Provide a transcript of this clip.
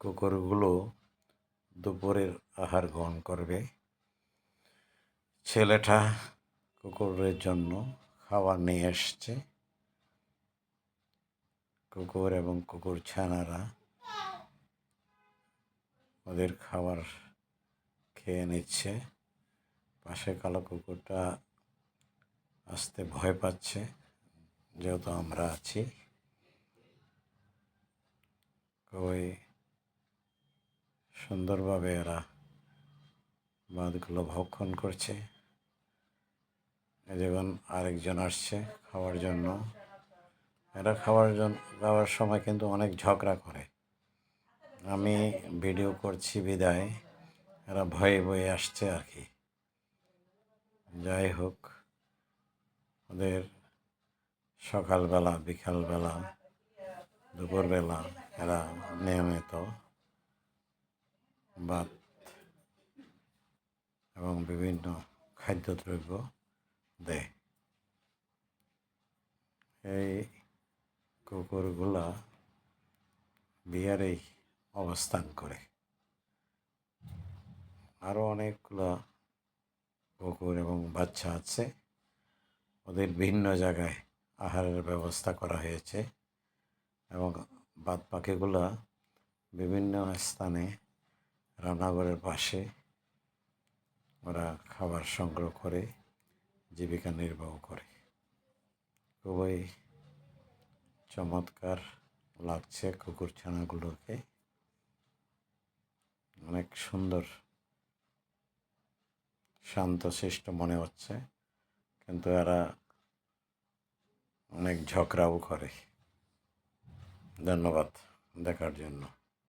কুকুরগুলো দুপুরের আহার গ্রহণ করবে। ছেলেটা কুকুরের জন্য খাবার নিয়ে এসছে। কুকুর এবং কুকুর ছানারা ওদের খাবার খেয়ে নিচ্ছে। পাশে কালো কুকুরটা আসতে ভয় পাচ্ছে, যেহেতু আমরা আছি। খুবই সুন্দরভাবে এরা বাঁধগুলো ভক্ষণ করছে। যেমন আরেকজন আসছে খাওয়ার জন্য। এরা খাওয়ার জন্য খাওয়ার সময় কিন্তু অনেক ঝগড়া করে। আমি ভিডিও করছি বিদায়। এরা ভয়ে ভয়ে আসছে আর কি। যাই হোক, ওদের সকালবেলা, বিকালবেলা, দুপুরবেলা এরা নিয়মিত ভাত এবং বিভিন্ন খাদ্যদ্রব্য দেয়। এই কুকুরগুলা বিহারেই অবস্থান করে। আরও অনেকগুলো কুকুর এবং বাচ্চা আছে। ওদের ভিন্ন জায়গায় আহারের ব্যবস্থা করা হয়েছে এবং বাদ পাখিগুলো বিভিন্ন স্থানে রান্নাঘরের পাশে ওরা খাবার সংগ্রহ করে, জীবিকা নির্বাহ করে। খুবই চমৎকার লাগছে কুকুর ছানাগুলোকে। অনেক সুন্দর, শান্ত শান্তশিষ্ট মনে হচ্ছে, কিন্তু এরা অনেক ঝগড়াও করে। ধন্যবাদ দেখার জন্য।